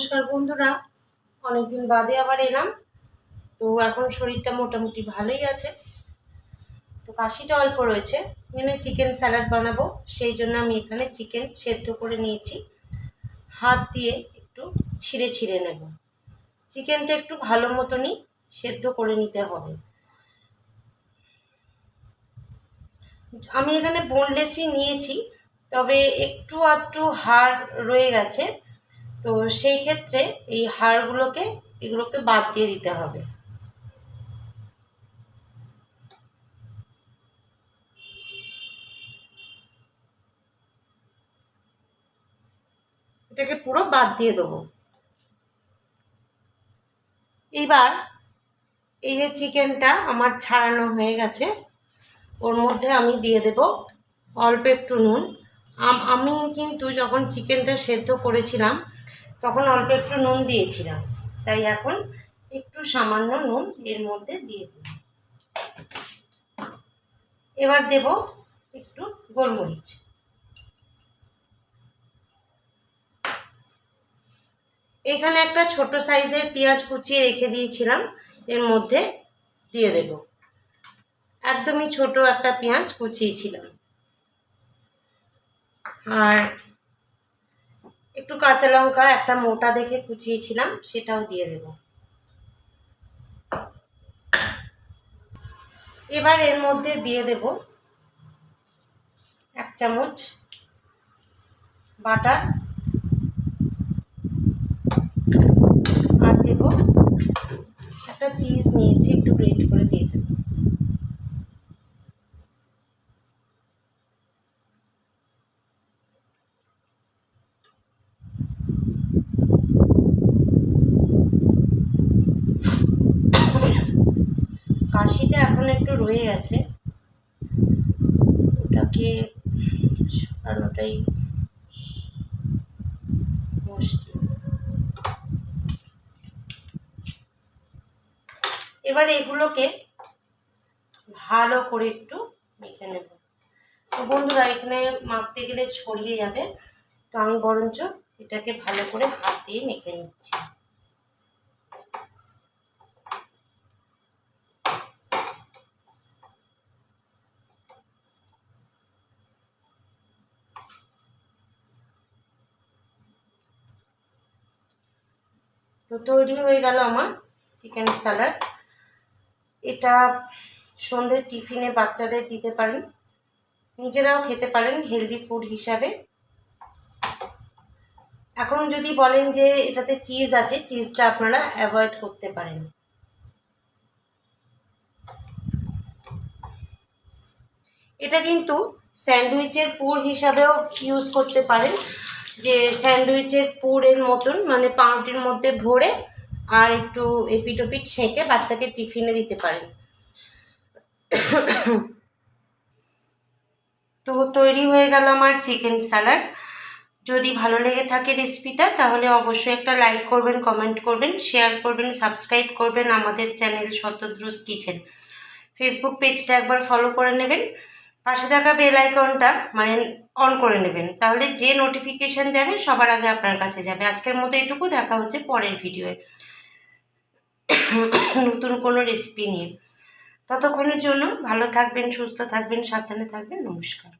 নমস্কার বন্ধুরা। অনেকদিন বাদে আবার এলাম। তো এখন শরীরটা মোটামুটি ভালোই আছে। তো কাশিটা অল্প রয়েছে। নেমে চিকেন স্যালাড বানাবো। সেই জন্য আমি এখানে চিকেন সেদ্ধ করে নিয়েছি। হাত দিয়ে একটু ছিঁড়ে ছিঁড়ে নেব। চিকেনটা একটু ভালো মতনই সেদ্ধ করে নিতে হবে। আমি এখানে বোনলেসই নিয়েছি, তবে একটু আধটু হাড় রয়ে গেছে। তো সেই ক্ষেত্রে এই হাড়গুলোকে, এগুলোকে বাদ দিয়ে দিতে হবে। এটাকে পুরো বাদ দিয়ে দেবো। এইবার এই যে চিকেনটা আমার ছাড়ানো হয়ে গেছে, ওর মধ্যে আমি দিয়ে দেব অল্প একটু নুন। আম- কিন্তু যখন চিকেনটা সেদ্ধ করেছিলাম তখন অল্প একটু নুন দিয়েছিলাম। তাই এখন একটু সামান্য নুন এর মধ্যে দিয়ে দিই এবার দেব একটু গোলমরিচ। এখানে একটা ছোট সাইজের পেঁয়াজ কুচিয়ে রেখে দিয়েছিলাম, এর মধ্যে দিয়ে দেব। একদমই ছোট একটা পেঁয়াজ কুচিয়েছিলাম। আর একটু কাঁচা লঙ্কা, একটা মোটা দেখে কুচিয়েছিলাম, সেটাও দিয়ে দেব। এবার এর মধ্যে দিয়ে দেব এক চামচ বাটার। আর দেব একটা চিজ নিয়েছি, একটু গ্রেট করে দিয়ে দেব এখন একটু রয়ে গেছে। ওটাকে মুশকিল এবার এগুলোকে ভালো করে একটু মেখে নেব। তো বন্ধুরা, এখানে মাখতে গেলে ছড়িয়ে যাবে। তো আমি বরঞ্চ এটাকে ভালো করে হাত দিয়ে মেখে নিচ্ছি। তো তৈরি হয়ে গেল আমার চিকেন স্যালাড এটা সন্ধ্যের টিফিনে বাচ্চাদের দিতে পারেন নিজেরাও খেতে পারেন হেলদি ফুড হিসাবে। এখন যদি বলেন যে এটাতে চিজ আছে চিজটা আপনারা অ্যাভয়েড করতে পারেন। এটা কিন্তু স্যান্ডউইচের পুর হিসাবেও ইউজ করতে পারেন। যে স্যান্ডউইচের পুরের মতন মানে পাউরুটির মধ্যে ভরে আর একটু এপিটোপিট সেঁকে বাচ্চাকে টিফিনে দিতে পারেন। তো তৈরি হয়ে গেল আমার চিকেন স্যালাড। যদি ভালো লেগে থাকে রেসিপিটা, তাহলে অবশ্যই একটা লাইক করবেন, কমেন্ট করবেন, শেয়ার করবেন, সাবস্ক্রাইব করবেন আমাদের চ্যানেল শতদ্রুস কিচেন। ফেসবুক পেজটা একবার ফলো করে নেবেন। পাশে থাকা বেল আইকনটা মানে অন করে নেবেন। তাহলে যে নোটিফিকেশান যাবে, সবার আগে আপনার কাছে যাবে। আজকের মতো এটুকু, দেখা হচ্ছে পরের ভিডিওয়ে নতুন কোনো রেসিপি নিয়ে। ততক্ষণের জন্য ভালো থাকবেন, সুস্থ থাকবেন, সাবধানে থাকবেন। নমস্কার।